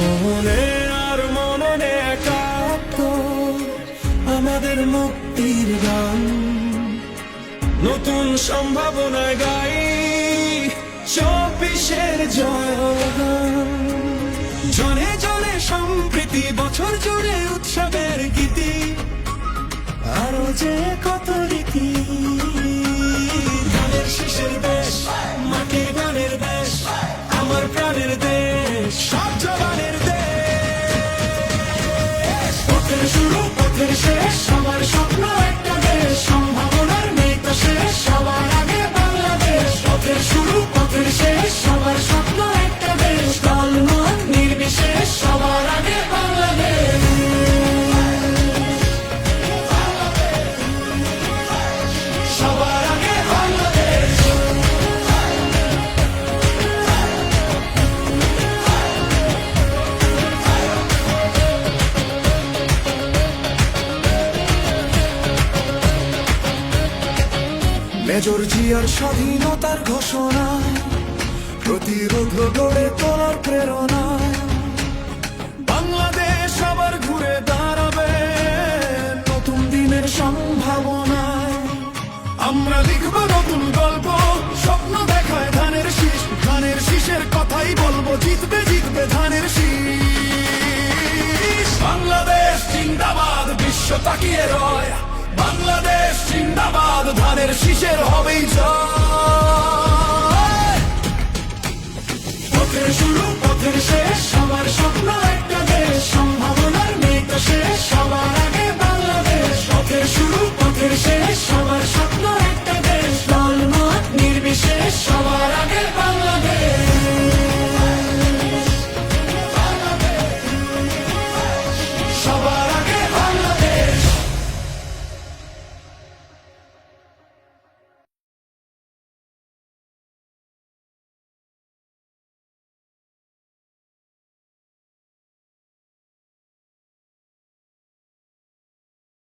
মনে আর মননে একাত্তর, আমাদের মুক্তির গান। নতুন সম্ভাবনায় গাই চব্বিশের জয়গান। জনে জনে সম্প্রীতি, বছর জুড়ে উৎসবের গীতি। আরও যে কত রীতি শুরু পথের শেষ মেজর জিয়ার স্বাধীনতার ঘোষণা, প্রতিরোধ গড়ে তোলার প্রেরণা। বাংলাদেশ আবার ঘুরে দাঁড়াবে নতুন দিনের সম্ভাবনায়। আমরা লিখব নতুন গল্প, স্বপ্ন দেখায় ধানের শীষ। ধানের শীষের কথাই বলব, জিতবে জিতবে ধানের শীষ। বাংলাদেশ জিন্দাবাদ, বিশ্ব তাকিয়ে রয়। বাংলাদেশ জিন্দাবাদ ধানের শীষের জয়। পথের শুরু পথের শেষ